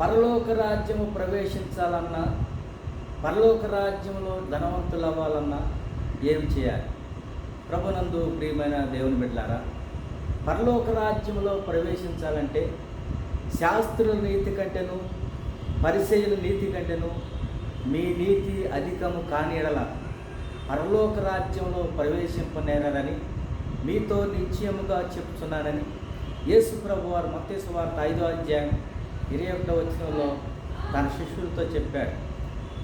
పరలోక రాజ్యము ప్రవేశించాలన్నా పరలోక రాజ్యంలో ధనవంతులు అవ్వాలన్నా ఏం చేయాలి? ప్రభునందు ప్రియమైన దేవుని బిడ్డారా పరలోక రాజ్యంలో ప్రవేశించాలంటే శాస్త్రుల నీతి కంటేను పరిచయుల నీతి కంటేను మీ నీతి అధికము కానిడల పరలోక రాజ్యంలో ప్రవేశింపనేరని మీతో నిశ్చయముగా చెప్తున్నానని యేసు ప్రభు వారు మత్స్య వార్త ఐదో అధ్యాయం ఇరవై ఒకటో వచనంలో తన శిష్యులతో చెప్పాడు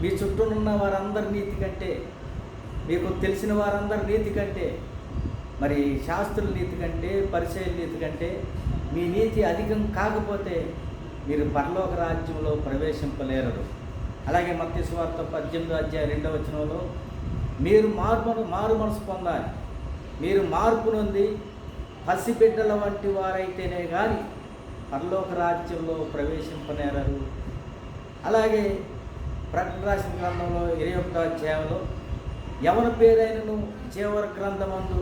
మీ చుట్టూ ఉన్న వారందరి నీతి కంటే మీకు తెలిసిన వారందరి నీతి కంటే మరి శాస్త్రుల నీతి కంటే పరిచయ నీతి కంటే మీ నీతి అధికం కాకపోతే మీరు పరలోక రాజ్యంలో ప్రవేశింపలేరు అలాగే మత్తి స్వార్థ పద్దెనిమిదో అధ్యాయ రెండవ వచనంలో మీరు మార్పు మారు మనసు పొందాలి. మీరు మార్పునుంది పసిబిడ్డల వంటి వారైతేనే కానీ పరలోక రాజ్యంలో ప్రవేశింపనేరరు. అలాగే ప్రకటన రాసిన గ్రంథంలో ఇరవై ఒకటో అధ్యాయంలో ఎవరి పేరైనను జీవర గ్రంథమందు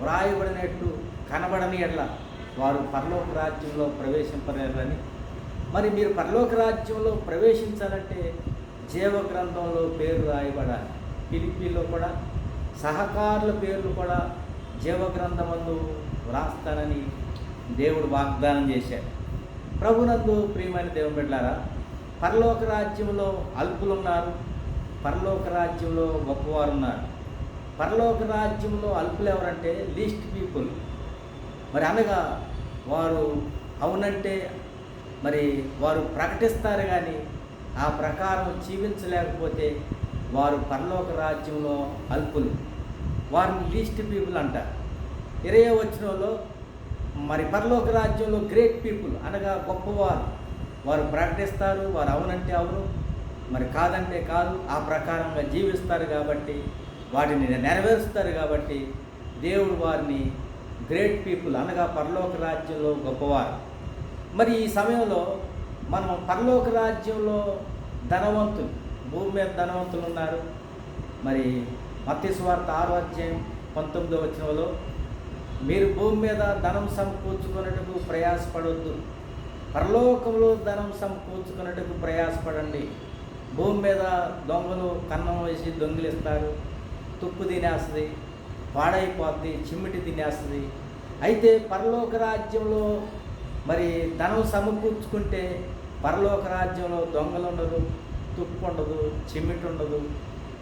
వ్రాయబడినట్టు కనబడని ఎడ్ల వారు పరలోక రాజ్యంలో ప్రవేశింపలేరని మరి మీరు పరలోక రాజ్యంలో ప్రవేశించాలంటే జీవ గ్రంథంలో పేరు రాయబడాలి. పిలిపిలో కూడా సహకారుల పేర్లు కూడా జీవ గ్రంథమందు వ్రాస్తానని దేవుడు వాగ్దానం చేశాడు. ప్రభునందు ప్రియమైన దేవుని పెట్టారా పరలోక రాజ్యంలో అల్పులు ఉన్నారు పరలోక రాజ్యంలో గొప్పవారు ఉన్నారు పరలోక రాజ్యంలో అల్పులు ఎవరంటే లీస్ట్ పీపుల్. మరి అనగా వారు అవునంటే మరి వారు ప్రకటిస్తారు కానీ ఆ ప్రకారం జీవించలేకపోతే వారు పరలోక రాజ్యంలో అల్పులు. వారిని లీస్ట్ పీపుల్ అంటారు. ఇరవై వచనంలో మరి పరలోక రాజ్యంలో గ్రేట్ పీపుల్ అనగా గొప్పవారు. వారు ప్రకటిస్తారు వారు అవునంటే అవును మరి కాదంటే కాదు ఆ ప్రకారంగా జీవిస్తారు కాబట్టి వాటిని నెరవేరుస్తారు కాబట్టి దేవుడు వారిని గ్రేట్ పీపుల్ అనగా పరలోక రాజ్యంలో గొప్పవారు. మరి ఈ సమయంలో మనం పరలోక రాజ్యంలో ధనవంతులు భూమి మీద ధనవంతులు ఉన్నారు. మరి మత్తి స్వార్థ ఆరో అధ్యాయం పంతొమ్మిదో వచ్చినలో మీరు భూమి మీద ధనం సమకూర్చుకున్నట్టుకు ప్రయాసపడవద్దు పరలోకంలో ధనం సమకూర్చుకున్నట్టుకు ప్రయాసపడండి. భూమి మీద దొంగలు కన్నం వేసి దొంగిలిస్తారు. తుప్పు తినేస్తుంది పాడైపోద్ది చిమ్మిటి తినేస్తుంది. అయితే పరలోక రాజ్యంలో మరి ధనం సమకూర్చుకుంటే పరలోక రాజ్యంలో దొంగలు ఉండదు తుప్పు ఉండదు చిమ్మిటి ఉండదు.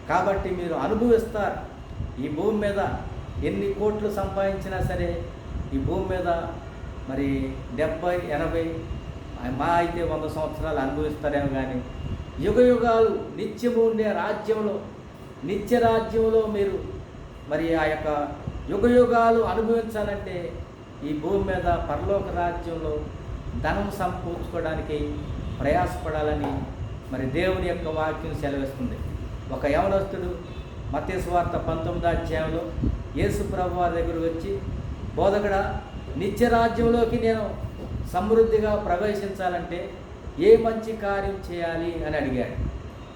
కాబట్టి మీరు అనుభవిస్తారు ఈ భూమి మీద ఎన్ని కోట్లు సంపాదించినా సరే ఈ భూమి మీద మరి డెబ్బై ఎనభై మా అయితే వంద సంవత్సరాలు అనుభవిస్తారేమో కానీ యుగ యుగాలు నిత్యము ఉండే రాజ్యంలో నిత్య రాజ్యంలో మీరు మరి ఆ యొక్క యుగ యుగాలు అనుభవించాలంటే ఈ భూమి మీద పరలోక రాజ్యంలో ధనం సంపూర్చుకోవడానికి ప్రయాసపడాలని మరి దేవుని యొక్క వాక్యం సెలవిస్తుంది. ఒక యవనస్తుడు మత్స్వార్త పంతొమ్మిదో అధ్యాయంలో యేసు ప్రభు వారి వచ్చి బోధకుడ నిత్య రాజ్యంలోకి నేను సమృద్ధిగా ప్రవేశించాలంటే ఏ మంచి కార్యం చేయాలి? అని అడిగాడు.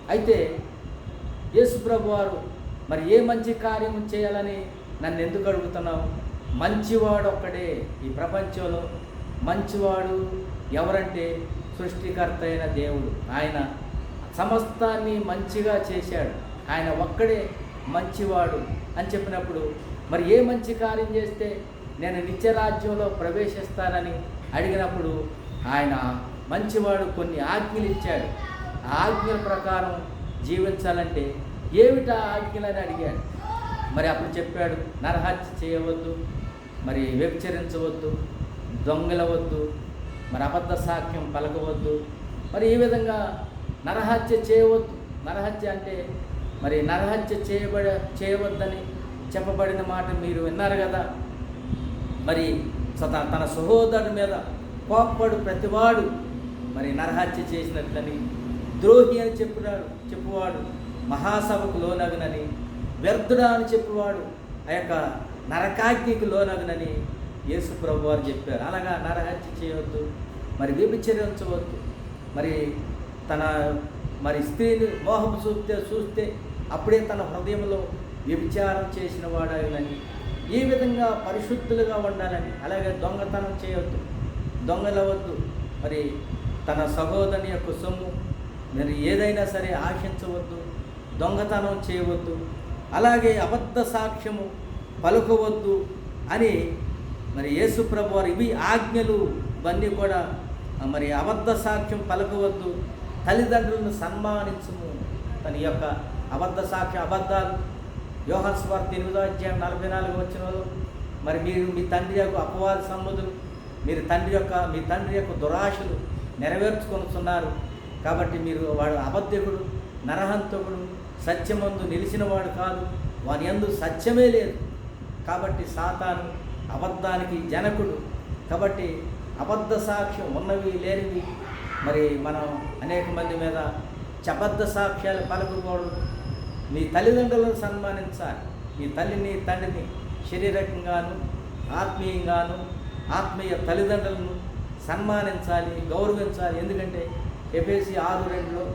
అయితే యేసు ప్రభు వారు మరి ఏ మంచి కార్యం చేయాలని నన్ను ఎందుకు అడుగుతున్నావు? మంచివాడు ఒక్కడే ఈ ప్రపంచంలో. మంచివాడు ఎవరంటే సృష్టికర్త అయిన దేవుడు. ఆయన సమస్తాన్ని మంచిగా చేశాడు. ఆయన ఒక్కడే మంచివాడు అని చెప్పినప్పుడు మరి ఏ మంచి కార్యం చేస్తే నేను నిత్యరాజ్యంలో ప్రవేశిస్తానని అడిగినప్పుడు ఆయన మంచివాడు కొన్ని ఆజ్ఞలు ఇచ్చాడు. ఆ ఆజ్ఞల ప్రకారం జీవించాలంటే ఏమిటా ఆజ్ఞలని అడిగాడు. మరి అప్పుడు చెప్పాడు నరహత్య చేయవద్దు మరి వ్యభిచరించవద్దు దొంగలవద్దు మరి అబద్ధ సాక్ష్యం పలకవద్దు మరి ఈ విధంగా నరహత్య చేయవద్దు. నరహత్య అంటే మరి నరహత్య చేయబడ చేయవద్దని చెప్పబడిన మాట మీరు విన్నారు కదా? మరి సత- తన సహోదరుని మీద కోప్పడు ప్రతివాడు. మరి నరహత్య చేసినట్లని ద్రోహి అని చెప్పినాడు చెప్పువాడు. మహాసభకు లోనగునని వ్యర్థుడా అని చెప్పువాడు. ఆ యొక్క నరకాగ్నికి లోనగునని యేసు ప్రభు వారు చెప్పారు. అలాగా నరహత్య చేయవద్దు మరి వ్యభిచరించవద్దు మరి తన మరి స్త్రీని మోహం చూస్తే చూస్తే అప్పుడే తన హృదయంలో వ్యభిచారం చేసిన వాడాలని ఈ విధంగా పరిశుద్ధులుగా ఉండాలని అలాగే దొంగతనం చేయవద్దు దొంగలవద్దు. మరి తన సహోదరుని యొక్క సొమ్ము మరి ఏదైనా సరే ఆశించవద్దు దొంగతనం చేయవద్దు అలాగే అబద్ధ సాక్ష్యము పలుకవద్దు అని మరి యేసుప్రభు వారు ఇవి ఆజ్ఞలు ఇవన్నీ కూడా మరి అబద్ధ సాక్ష్యం పలకవద్దు. తల్లిదండ్రులను సన్మానించము. తన యొక్క అబద్ధ సాక్ష్య అబద్ధాలు యోహన్స్ వార్త ఎనిమిదో అధ్యాయం నలభై నాలుగు వచ్చిన మరి మీరు మీ తండ్రి యొక్క అపవాద సమ్ముదులు మీరు తండ్రి యొక్క మీ తండ్రి యొక్క దురాశలు నెరవేర్చుకొనుతున్నారు కాబట్టి మీరు వాడు అబద్ధకుడు నరహంతకుడు సత్యమందు నిలిచినవాడు కాదు. వాని ఎందు సత్యమే లేదు. కాబట్టి సాతాను అబద్ధానికి జనకుడు. కాబట్టి అబద్ధ సాక్ష్యం ఉన్నవి లేనివి. మరి మనం అనేక మంది మీద చబద్ధ సాక్ష్యాలు పలుకుకోవడం మీ తల్లిదండ్రులను సన్మానించాలి. మీ తల్లిని తండ్రిని శరీరకంగాను ఆత్మీయంగాను ఆత్మీయ తల్లిదండ్రులను సన్మానించాలి గౌరవించాలి. ఎందుకంటే ఎఫ్ఎసి ఆరు రెండులో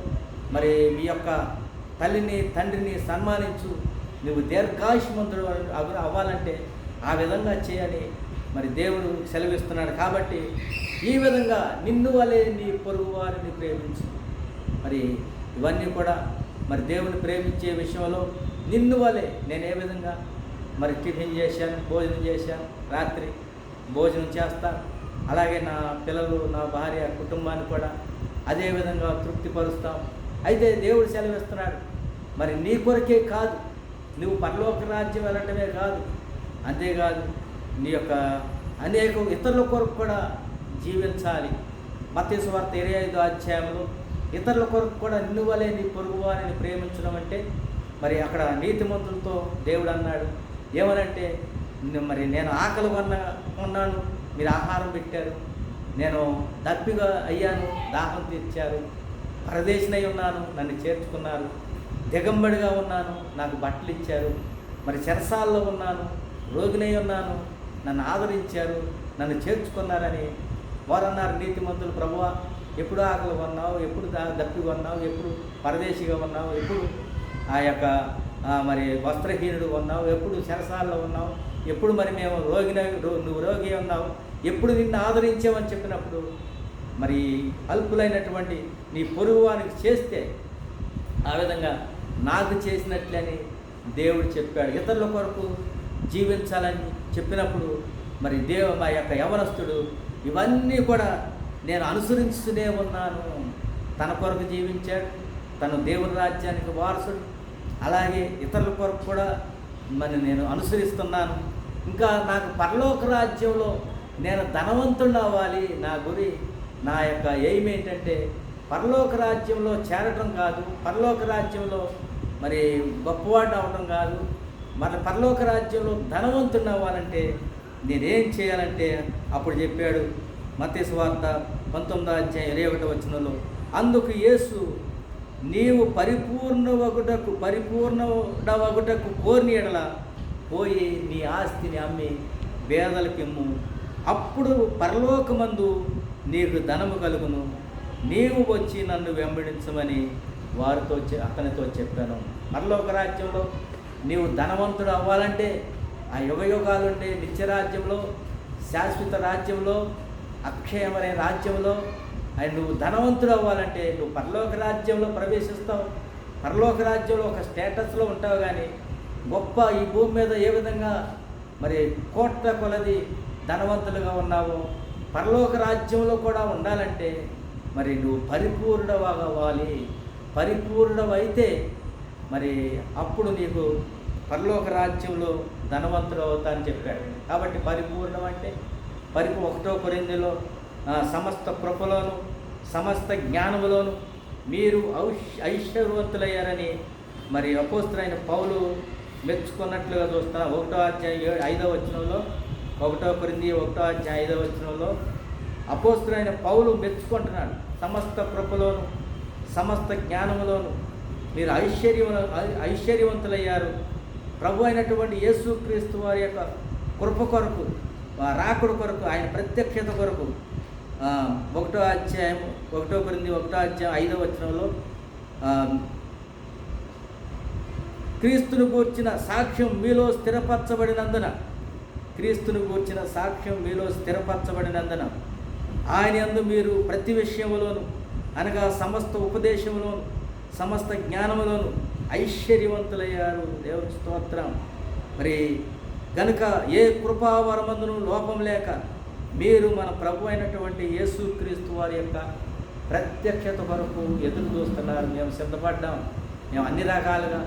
మరి మీ యొక్క తల్లిని తండ్రిని సన్మానించు నువ్వు దీర్ఘాయుష్మంతుడు అవ్వాలంటే ఆ విధంగా చేయని మరి దేవుడు సెలవిస్తున్నాడు కాబట్టి ఈ విధంగా నిన్ను వలె నీ పొరుగు వారిని ప్రేమించు. మరి ఇవన్నీ కూడా మరి దేవుని ప్రేమించే విషయంలో నిన్ను వలె నేను ఏ విధంగా మరి టిఫిన్ చేశాను భోజనం చేశాను రాత్రి భోజనం చేస్తాను. అలాగే నా పిల్లలు నా భార్య కుటుంబాన్ని కూడా అదే విధంగా తృప్తిపరుస్తాం. అయితే దేవుడు సెలవిస్తున్నాడు మరి నీ కొరకే కాదు నువ్వు పరలోక రాజ్యం వెళ్ళటమే కాదు. అంతేకాదు నీ యొక్క అనేక ఇతరుల కొరకు కూడా జీవించాలి. మత్స్సు వార్త ఇరవై ఐదో అధ్యాయంలో ఇతరుల కొరకు కూడా నిన్ను నీ పొరుగు వారిని ప్రేమించడం అంటే మరి అక్కడ నీతిమంతులతో దేవుడు అన్నాడు ఏమనంటే మరి నేను ఆకలి కొన్న ఉన్నాను మీరు ఆహారం పెట్టారు నేను దప్పిగా అయ్యాను దాహం తీర్చారు పరదేశినై ఉన్నాను నన్ను చేర్చుకున్నారు దిగంబడిగా ఉన్నాను నాకు బట్టలు ఇచ్చారు మరి చెరసాల్లో ఉన్నాను రోగినై ఉన్నాను నన్ను ఆదరించారు నన్ను చేర్చుకున్నారని వారన్నారు నీతిమంతులు ప్రభువా. ఎప్పుడు ఆకలి కొన్నావు ఎప్పుడు దప్పి కొన్నావు ఎప్పుడు పరదేశిగా ఉన్నావు ఎప్పుడు ఆ యొక్క మరి వస్త్రహీనుడు ఉన్నావు ఎప్పుడు శరసాల్లో ఉన్నావు ఎప్పుడు మరి మేము రోగి నువ్వు రోగి ఉన్నావు ఎప్పుడు నిన్ను ఆదరించామని చెప్పినప్పుడు మరి అల్పులైనటువంటి నీ పొరుగు వానికి చేస్తే ఆ విధంగా నాకు చేసినట్లని దేవుడు చెప్పాడు. ఇతరుల కొరకు జీవించాలని చెప్పినప్పుడు మరి దేవ మా యొక్క యవనస్తుడు ఇవన్నీ కూడా నేను అనుసరిస్తూనే ఉన్నాను. తన కొరకు జీవించాడు. తను దేవుని రాజ్యానికి వారసుడు. అలాగే ఇతరుల కొరకు కూడా మరి నేను అనుసరిస్తున్నాను. ఇంకా నాకు పరలోక రాజ్యంలో నేను ధనవంతుడు అవ్వాలి. నా గురి నా యొక్క ఎయిమ్ ఏంటంటే పరలోక రాజ్యంలో చేరటం కాదు. పరలోక రాజ్యంలో మరి గొప్పవాడు అవ్వటం కాదు. మరి పరలోక రాజ్యంలో ధనవంతుడు అవ్వాలంటే నేనేం చేయాలంటే అప్పుడు చెప్పాడు మతేసు వార్త పంతొమ్మిదో అధ్యాయం ఇరవై ఒకటి వచ్చినలో అందుకు యేసు నీవు పరిపూర్ణ ఒకటకు పరిపూర్ణ ఒకటకు కోరిని ఎడల పోయి నీ ఆస్తిని అమ్మి పేదలకిమ్ము అప్పుడు పరలోకమందు నీకు ధనము కలుగును. నీవు వచ్చి నన్ను వెంబడించమని వారితో చె- అతనితో చెప్పాను. పరలోక రాజ్యంలో నీవు ధనవంతుడు అవ్వాలంటే ఆ యుగ యుగాలుండే నిత్యరాజ్యంలో శాశ్వత రాజ్యంలో అక్షయమనే రాజ్యంలో ఆయన నువ్వు ధనవంతుడు అవ్వాలంటే నువ్వు పరలోక రాజ్యంలో ప్రవేశిస్తావు. పరలోక రాజ్యంలో ఒక స్టేటస్లో ఉంటావు కానీ గొప్ప ఈ భూమి మీద ఏ విధంగా మరి కోట్ల కొలది ధనవంతులుగా ఉన్నావో? పరలోక రాజ్యంలో కూడా ఉండాలంటే మరి నువ్వు పరిపూర్ణవాగవ్వాలి పరిపూర్ణమైతే మరి అప్పుడు నీకు పరలోక రాజ్యంలో ధనవంతుడు అవుతా అని చెప్పాడు. కాబట్టి పరిపూర్ణం అంటే పరిపు ఒకటో కొరిందిలో సమస్త కృపలోను సమస్త జ్ఞానములోను మీరు ఐశ్వర్యవంతులయ్యారని మరి అపోస్తులైన పౌలు మెచ్చుకున్నట్లుగా చూస్తున్నా ఒకటో అధ్యాయం ఐదో ఐదవ వచనంలో ఒకటో కొరింది ఒకటో అధ్యాయం ఐదవ వచనంలో అపోస్తులైన పౌలు మెచ్చుకుంటున్నాడు. సమస్త కృపలోను సమస్త జ్ఞానములోను మీరు ఐశ్వర్య ఐశ్వర్యవంతులయ్యారు. ప్రభు అయినటువంటి యేసుక్రీస్తు వారి యొక్క కృప కొరకు రాకుడు కొరకు ఆయన ప్రత్యక్షత కొరకు ఒకటో అధ్యాయం ఒకటో కొరింది ఒకటో అధ్యాయం ఐదో వచనంలో క్రీస్తును గూర్చిన సాక్ష్యం మీలో స్థిరపరచబడినందున క్రీస్తును గూర్చిన సాక్ష్యం మీలో స్థిరపరచబడినందున ఆయన అందు మీరు ప్రతి విషయంలోను అనగా సమస్త ఉపదేశంలోను సమస్త జ్ఞానములోను ఐశ్వర్యవంతులయ్యారు. దేవుని స్తోత్రం. మరి గనుక ఏ కృపావరమందును లోపం లేక మీరు మన ప్రభు అయినటువంటి యేసుక్రీస్తు వారి యొక్క ప్రత్యక్షత వరకు ఎదురు చూస్తున్నారు. మేము సిద్ధపడ్డాం. మేము అన్ని రకాలుగా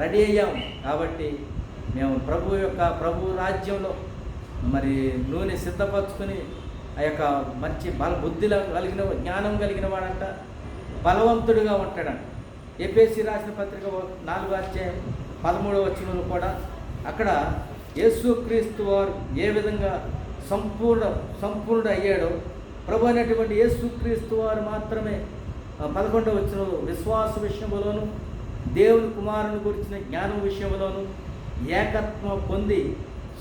రెడీ అయ్యాం. కాబట్టి మేము ప్రభు యొక్క ప్రభు రాజ్యంలో మరి నూనె సిద్ధపరచుకుని ఆ యొక్క మంచి బల బుద్ధిలో కలిగిన జ్ఞానం కలిగిన వాడంట బలవంతుడిగా ఉంటాడంట. ఏపీఎస్సీ రాసిన పత్రిక నాలుగో అధ్యాయం పదమూడవ వచనంలో కూడా అక్కడ యేసుక్రీస్తు వారు ఏ విధంగా సంపూర్ణ సంపూర్ణుడు అయ్యాడో ప్రభు అనేటువంటి యేసుక్రీస్తు వారు మాత్రమే పదకొండవ వచ్చిన విశ్వాస విషయంలోను దేవుని కుమారుని గురించిన జ్ఞానం విషయంలోను ఏకత్వం పొంది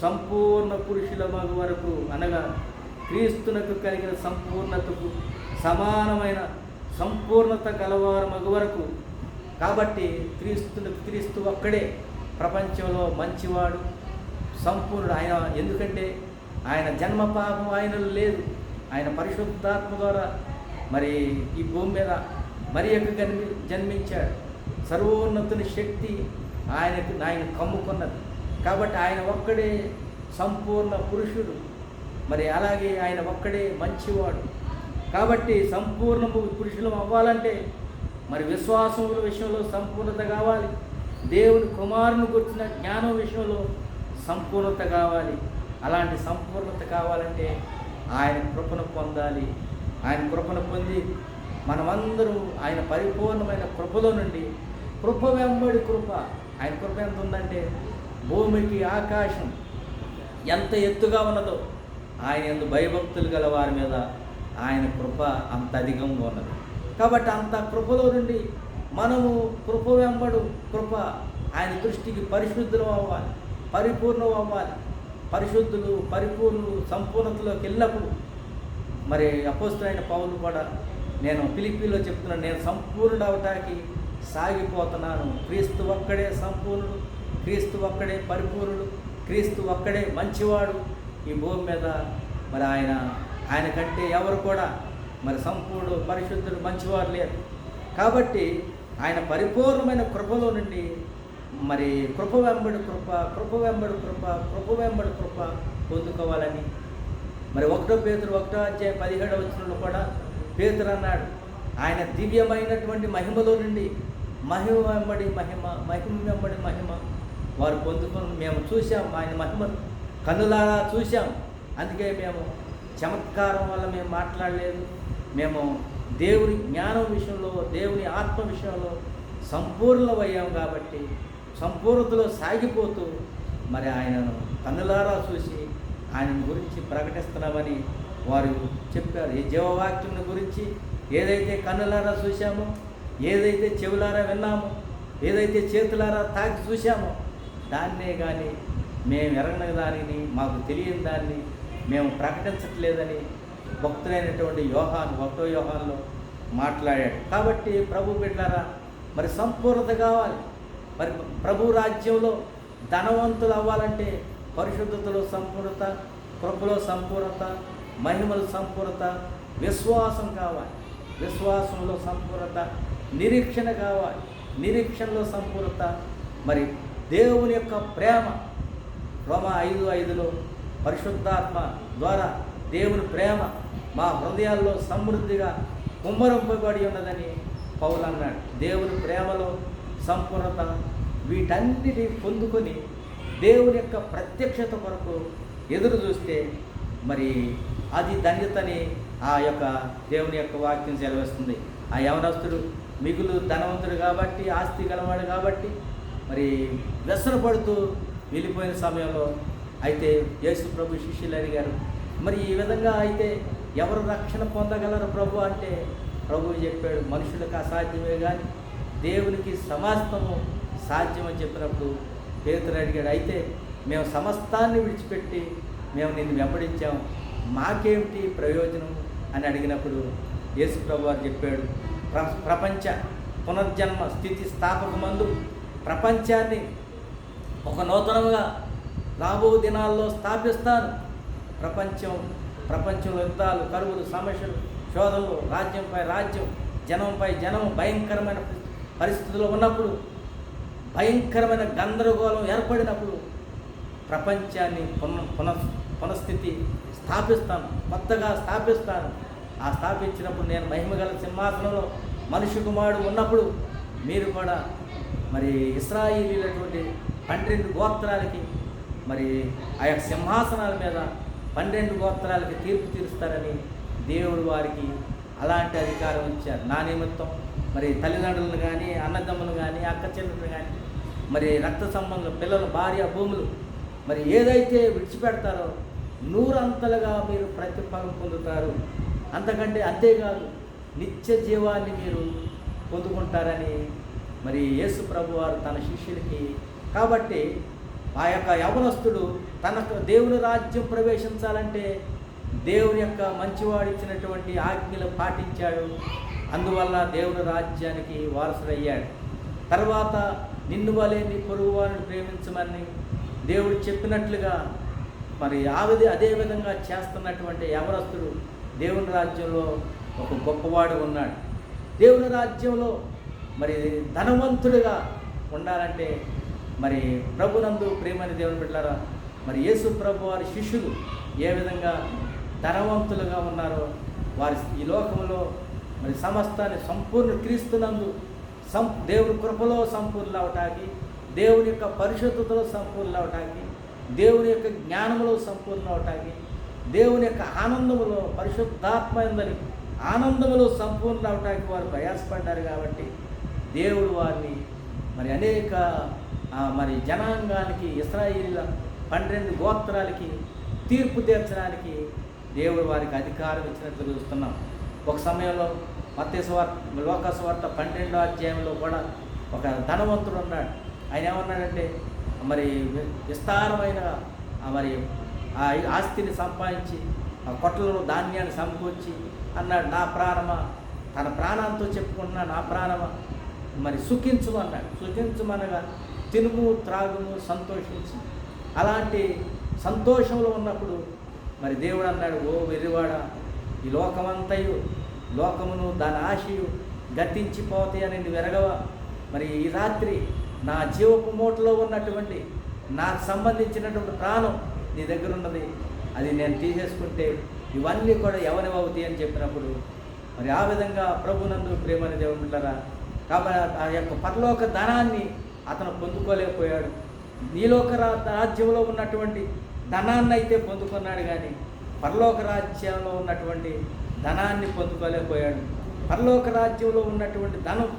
సంపూర్ణ పురుషుల మగు వరకు అనగా క్రీస్తునకు కలిగిన సంపూర్ణతకు సమానమైన సంపూర్ణత కలవారు మగు వరకు. కాబట్టి క్రీస్తునకు క్రీస్తు ఒక్కడే ప్రపంచంలో మంచివాడు. సంపూర్ణుడు ఆయన ఎందుకంటే ఆయన జన్మ పాపం ఆయనలో లేదు. ఆయన పరిశుద్ధాత్మ ద్వారా మరి ఈ భూమి మీద మరి యొక్క జన్మి జన్మించాడు. సర్వోన్నతుని శక్తి ఆయనకు ఆయన కమ్ముకున్నది. కాబట్టి ఆయన ఒక్కడే సంపూర్ణ పురుషుడు. మరి అలాగే ఆయన ఒక్కడే మంచివాడు. కాబట్టి సంపూర్ణ పురుషులం అవ్వాలంటే మరి విశ్వాసముల విషయంలో సంపూర్ణత కావాలి. దేవుని కుమారుని గురించిన జ్ఞానం విషయంలో సంపూర్ణత కావాలి. అలాంటి సంపూర్ణత కావాలంటే ఆయన కృపను పొందాలి. ఆయన కృపను పొంది మనమందరూ ఆయన పరిపూర్ణమైన కృపలో నుండి కృప వెంబడి కృప. ఆయన కృప ఎంత ఉందంటే భూమికి ఆకాశం ఎంత ఎత్తుగా ఉన్నదో ఆయన ఎందు భయభక్తులు గల వారి మీద ఆయన కృప అంత అధికంగా ఉన్నది. కాబట్టి అంత కృపలో నుండి మనము కృప వెంబడు కృప. ఆయన దృష్టికి పరిశుద్ధం అవ్వాలి. పరిపూర్ణం అవ్వాలి పరిశుద్ధులు పరిపూర్ణులు సంపూర్ణతలోకి వెళ్ళినప్పుడు మరి అపోస్తులైన పౌరులు కూడా నేను పిలిపిలో చెప్తున్నాను నేను సంపూర్ణుడు అవటానికి సాగిపోతున్నాను. క్రీస్తు ఒక్కడే సంపూర్ణుడు క్రీస్తు ఒక్కడే పరిపూర్ణుడు క్రీస్తు ఒక్కడే మంచివాడు. ఈ భూమి మీద మరి ఆయన ఆయన కంటే ఎవరు కూడా మరి సంపూర్ణుడు పరిశుద్ధుడు మంచివారు లేరు. కాబట్టి ఆయన పరిపూర్ణమైన కృపలో నుండి మరి కృప వెంబడి కృప కృప వెంబడి కృప కృప వెంబడి కృప పొందుకోవాలని. మరి ఒకటో పేతురు ఒకటో అధ్యాయం పదిహేడో వచ్చినప్పుడు కూడా పేతురు అన్నాడు ఆయన దివ్యమైనటువంటి మహిమలో నుండి మహిమ వెంబడి మహిమ మహిమ వెంబడి మహిమ వారు పొందుకొని మేము చూసాం ఆయన మహిమను కన్నులారా చూసాం అందుకే మేము చమత్కారం వల్ల మేము మాట్లాడలేదు మేము దేవుని జ్ఞానం విషయంలో దేవుని ఆత్మ విషయంలో సంపూర్ణమయ్యాం కాబట్టి సంపూర్ణతలో సాగిపోతూ మరి ఆయనను కన్నులారా చూసి ఆయన గురించి ప్రకటిస్తున్నామని వారు చెప్పారు. ఈ జీవవాక్యం గురించి ఏదైతే కన్నులారా చూశామో ఏదైతే చెవులారా విన్నామో ఏదైతే చేతులారా తాకి చూశామో దాన్నే కానీ మేము ఎరగని దానిని మాకు తెలియని దాన్ని మేము ప్రకటించట్లేదని భక్తులైనటువంటి యోహాన్ ఒకటో యోహాన్లో మాట్లాడాడు. కాబట్టి ప్రభు బిడ్డారా మరి సంపూర్ణత కావాలి. మరి ప్రభు రాజ్యంలో ధనవంతులు అవ్వాలంటే పరిశుద్ధతలో సంపూర్ణత కృపలో సంపూర్ణత మహిమల సంపూర్ణత విశ్వాసం కావాలి. విశ్వాసంలో సంపూర్ణత నిరీక్షణ కావాలి. నిరీక్షణలో సంపూర్ణత. మరి దేవుని యొక్క ప్రేమ. రోమ ఐదు ఐదులో పరిశుద్ధాత్మ ద్వారా దేవుని ప్రేమ మా హృదయాల్లో సమృద్ధిగా కుమ్మరింపబడి ఉన్నదని పౌలు అన్నాడు. దేవుని ప్రేమలో సంపూర్ణత వీటన్నిటి పొందుకొని దేవుని యొక్క ప్రత్యక్షత కొరకు ఎదురు చూస్తే మరి అది ధన్యతని ఆ యొక్క దేవుని యొక్క వాక్యం సెలవిస్తుంది. ఆ యవనస్తుడు మిగులు ధనవంతుడు కాబట్టి ఆస్తి గలవాడు కాబట్టి మరి వ్యసన పడుతూ వెళ్ళిపోయిన సమయంలో అయితే యేసు ప్రభు శిష్యులు అడిగారు మరి ఈ విధంగా అయితే ఎవరు రక్షణ పొందగలరు ప్రభు? అంటే ప్రభు చెప్పాడు మనుషులకు అసాధ్యమే కానీ దేవునికి సమస్తము సాధ్యమని చెప్పినప్పుడు పేతురు అడిగాడు అయితే మేము సమస్తాన్ని విడిచిపెట్టి మేము నిన్ను వెంబడించాం. మాకేమిటి ప్రయోజనం? అని అడిగినప్పుడు యేసు వారు చెప్పాడు ప్ర ప్రపంచ పునర్జన్మ స్థితి స్థాపక మందు ప్రపంచాన్ని ఒక నూతనముగా రాబో దినాల్లో స్థాపిస్తాను ప్రపంచం ప్రపంచంలో యుద్ధాలు కరువులు సమస్యలు శోధనలు రాజ్యంపై రాజ్యం జనంపై జనం భయంకరమైన పరిస్థితులు ఉన్నప్పుడు భయంకరమైన గందరగోళం ఏర్పడినప్పుడు ప్రపంచాన్ని పున పున పునఃస్థితి స్థాపిస్తాను కొత్తగా స్థాపిస్తాను. ఆ స్థాపించినప్పుడు నేను మహిమగల సింహాసనంలో మనిషి కుమారుడు ఉన్నప్పుడు మీరు కూడా మరి ఇస్రాయిలీలటువంటి పన్నెండు గోత్రాలకి మరి ఆ యొక్క సింహాసనాల మీద పన్నెండు గోత్రాలకి తీర్పు తీరుస్తారని దేవుడు వారికి అలాంటి అధికారం ఇచ్చారు. నా నిమిత్తం మరి తల్లిదండ్రులను కానీ అన్నదమ్ములు కానీ అక్క చెల్లెలు కానీ మరి రక్త సంబంధం పిల్లలు భార్య భూములు మరి ఏదైతే విడిచిపెడతారో నూరంతలుగా మీరు ప్రతిఫలం పొందుతారు. అంతకంటే అంతేకాదు నిత్య జీవాన్ని మీరు పొందుకుంటారని మరి యేసు ప్రభు వారు తన శిష్యులకి కాబట్టి ఆ యొక్క యవనస్తుడు తనకు దేవుని రాజ్యం ప్రవేశించాలంటే దేవుని యొక్క మంచివాడు ఇచ్చినటువంటి ఆజ్ఞలు పాటించాడు. అందువల్ల దేవుని రాజ్యానికి వారసుడయ్యాడు. తర్వాత నిన్ను వలే నీ పొరుగు వారిని ప్రేమించమని దేవుడు చెప్పినట్లుగా మరి ఆవిది అదే విధంగా చేస్తున్నటువంటి యవనస్తుడు దేవుని రాజ్యంలో ఒక గొప్పవాడు ఉన్నాడు. దేవుని రాజ్యంలో మరి ధనవంతుడిగా ఉండాలంటే మరి ప్రభునందు ప్రేమని దేవుని బిడ్డారా మరి యేసు ప్రభు వారి శిష్యులు ఏ విధంగా ధనవంతులుగా ఉన్నారో వారి ఈ లోకంలో మరి సమస్తాన్ని సంపూర్ణ క్రీస్తునందు సం దేవుని కృపలో సంపూర్ణ అవటానికి దేవుని యొక్క పరిశుద్ధతలో సంపూర్ణ అవటానికి దేవుని యొక్క జ్ఞానంలో సంపూర్ణ అవటానికి దేవుని యొక్క ఆనందములో పరిశుద్ధాత్మైందని ఆనందములో సంపూర్ణ అవటానికి వారు ప్రయాసపడ్డారు కాబట్టి దేవుడు వారిని మరి అనేక మరి జనాంగానికి ఇస్రాయిల పన్నెండు గోత్రాలకి తీర్పు తీర్చడానికి దేవుడు వారికి అధికారం ఇచ్చినట్లు చూస్తున్నాం ఒక సమయంలో మత్స్యవార్త లోకస్వార్త పన్నెండో అధ్యాయంలో కూడా ఒక ధనవంతుడు ఉన్నాడు. ఆయన ఏమన్నాడంటే మరి విస్తారమైన మరి ఆ ఆస్తిని సంపాదించి ఆ కొట్లలో ధాన్యాన్ని సమకూర్చి అన్నాడు నా ప్రాణమ తన ప్రాణంతో చెప్పుకుంటున్నా నా ప్రాణమ మరి సుఖించు అన్నాడు. సుఖించమనగా తినుము త్రాగుము సంతోషించు. అలాంటి సంతోషంలో ఉన్నప్పుడు మరి దేవుడు అన్నాడు ఓ వెర్రివాడ ఈ లోకమంతయు లోకమును దాని ఆశయు గతించిపోతాయని నువ్వు ఎరగవా. మరి ఈ రాత్రి నా జీవపు మూటలో ఉన్నటువంటి నాకు సంబంధించినటువంటి ప్రాణం నీ దగ్గర ఉన్నది. అది నేను తీసేసుకుంటే ఇవన్నీ కూడా ఎవరి అవుతాయి అని చెప్పినప్పుడు మరి ఆ విధంగా ప్రభునందు ప్రేమని దేవుంటారా కాబట్టి ఆ యొక్క పరలోక ధనాన్ని అతను పొందుకోలేకపోయాడు. నీలోక రాజ్యంలో ఉన్నటువంటి ధనాన్ని అయితే పొందుకున్నాడు కానీ పరలోక రాజ్యంలో ఉన్నటువంటి ధనాన్ని పొందుకోలేకపోయాడు. పరలోక రాజ్యంలో ఉన్నటువంటి ధనం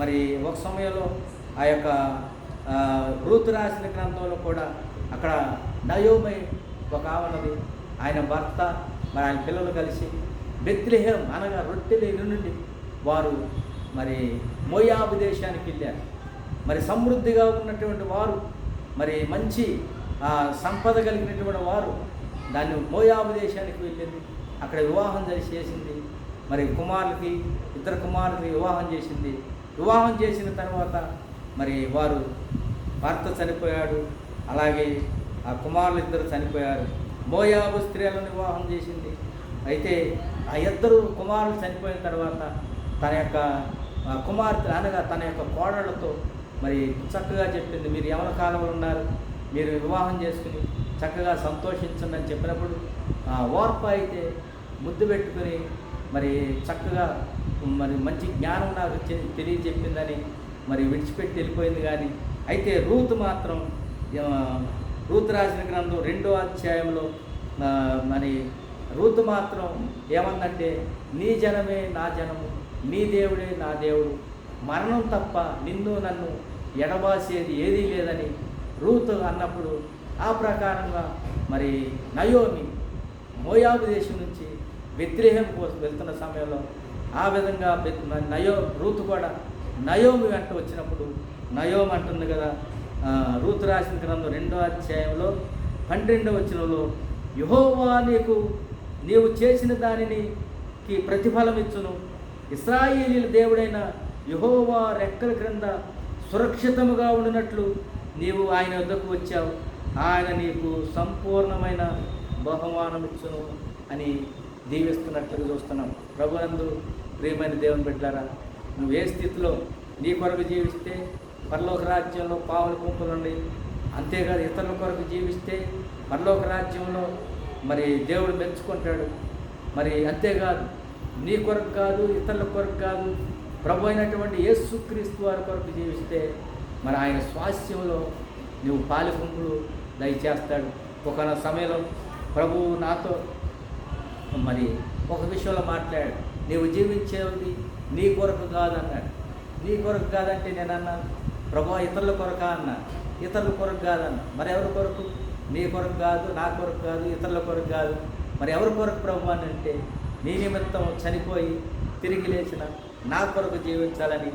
మరి ఒక సమయంలో ఆ యొక్క రూతు రాసిన గ్రంథంలో కూడా అక్కడ నయోమై ఒక ఆవనది ఆయన భర్త మరి ఆయన పిల్లలు కలిసి బెత్లిహేం అనగా రొట్టెల నుండి వారు మరి మోయాబు దేశానికి వెళ్ళారు. మరి సమృద్ధిగా ఉన్నటువంటి వారు మరి మంచి సంపద కలిగినటువంటి వారు దాన్ని మోయాబు దేశానికి వెళ్ళింది. అక్కడ వివాహం చేసింది. మరి కుమారులకి ఇద్దరు కుమారులకి వివాహం చేసింది. వివాహం చేసిన తర్వాత మరి వారు భర్త చనిపోయాడు. అలాగే ఆ కుమారులు ఇద్దరు చనిపోయారు. మోయాబు స్త్రీలను వివాహం చేసింది. అయితే ఆ ఇద్దరు కుమారులు చనిపోయిన తర్వాత తన యొక్క కుమార్తె అనగా తన యొక్క కోడళ్ళతో మరి చక్కగా చెప్పింది. మీరు యవన కాలంలో ఉన్నారు. మీరు వివాహం చేసుకుని చక్కగా సంతోషించండి అని చెప్పినప్పుడు ఆ, ఓర్ప అయితే ముద్దు పెట్టుకుని మరి చక్కగా మరి మంచి జ్ఞానం నాకు చె- తెలియజెప్పిందని మరి విడిచిపెట్టి వెళ్ళిపోయింది కానీ అయితే రూత్ మాత్రం రూత్ రాసిన గ్రంథం రెండో అధ్యాయంలో మరి రూత్ మాత్రం ఏమందంటే నీ జనమే నా జనము నీ దేవుడే నా దేవుడు మరణం తప్ప నిన్ను నన్ను ఎడబాసేది ఏదీ లేదని రూత్ అన్నప్పుడు ఆ ప్రకారంగా మరి నయోమి మోయాబు దేశం నుంచి బెత్లేహం కోసం వెళ్తున్న సమయంలో ఆ విధంగా నయో రూత్ కూడా నయోమి వెంట వచ్చినప్పుడు నయోమి అంటుంది కదా రూతు రాసిన గ్రంథం రెండో అధ్యాయంలో పన్నెండవ వచనంలో యహోవా నీకు నీవు చేసిన దానిని కి ప్రతిఫలం ఇచ్చును. ఇస్రాయేలీల దేవుడైన యహోవా రెక్కల క్రింద సురక్షితముగా ఉండినట్లు నీవు ఆయన వద్దకు వచ్చావు. ఆయన నీకు సంపూర్ణమైన బహుమానం ఇచ్చును అని దీవిస్తున్నట్లుగా చూస్తున్నాం. ప్రభునందు ప్రియమైన దేవుని బిడ్డారా నువ్వు ఏ స్థితిలో నీ కొరకు జీవిస్తే పరలోక రాజ్యంలో పావుల గుంపులు ఉండి అంతేకాదు ఇతరుల కొరకు జీవిస్తే పరలోక రాజ్యంలో మరి దేవుడు మెచ్చుకుంటాడు. మరి అంతేకాదు నీ కొరకు కాదు ఇతరుల కొరకు కాదు ప్రభు అయినటువంటి యేసుక్రీస్తు వారి కొరకు జీవిస్తే మరి ఆయన స్వాస్థ్యంలో నువ్వు పాలికుంపులు దయచేస్తాడు. ఒక సమయంలో ప్రభువు నాతో మరి ఒక విషయంలో మాట్లాడాడు. నీవు జీవించేది నీ కొరకు కాదన్నాడు. నీ కొరకు కాదంటే నేను అన్నాను ప్రభు ఇతరుల కొరక అన్నా ఇతరుల కొరకు కాదన్నా మరి ఎవరి కొరకు? నీ కొరకు కాదు నా కొరకు కాదు ఇతరుల కొరకు కాదు. మరి ఎవరి కొరకు ప్రభు అని అంటే నీ నిమిత్తం చనిపోయి తిరిగి లేచిన నా కొరకు జీవించాలని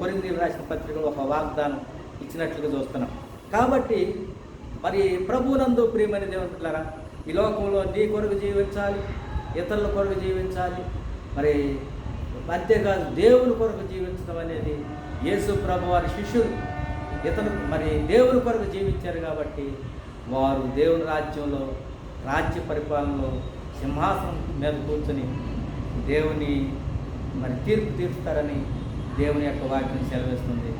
కొరింది రాసిన పత్రికలో ఒక వాగ్దానం ఇచ్చినట్లుగా చూస్తున్నాం. కాబట్టి మరి ప్రభునందు ప్రియమైన దేవులారా ఈ లోకంలో నీ కొరకు జీవించాలి ఇతరుల కొరకు జీవించాలి మరి అంతేకాదు దేవుని కొరకు జీవించడం అనేది యేసు ప్రభు వారి శిష్యులు ఇతను మరి దేవుని కొరకు జీవించారు కాబట్టి వారు దేవుని రాజ్యంలో రాజ్య పరిపాలనలో సింహాసనం మీద కూర్చొని దేవుని మరి తీర్పు తీరుస్తారని దేవుని యొక్క వాక్యం సెలవిస్తుంది.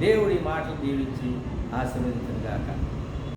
దేవుడి మాటలు దీవించి ఆశీర్వదించిన గాక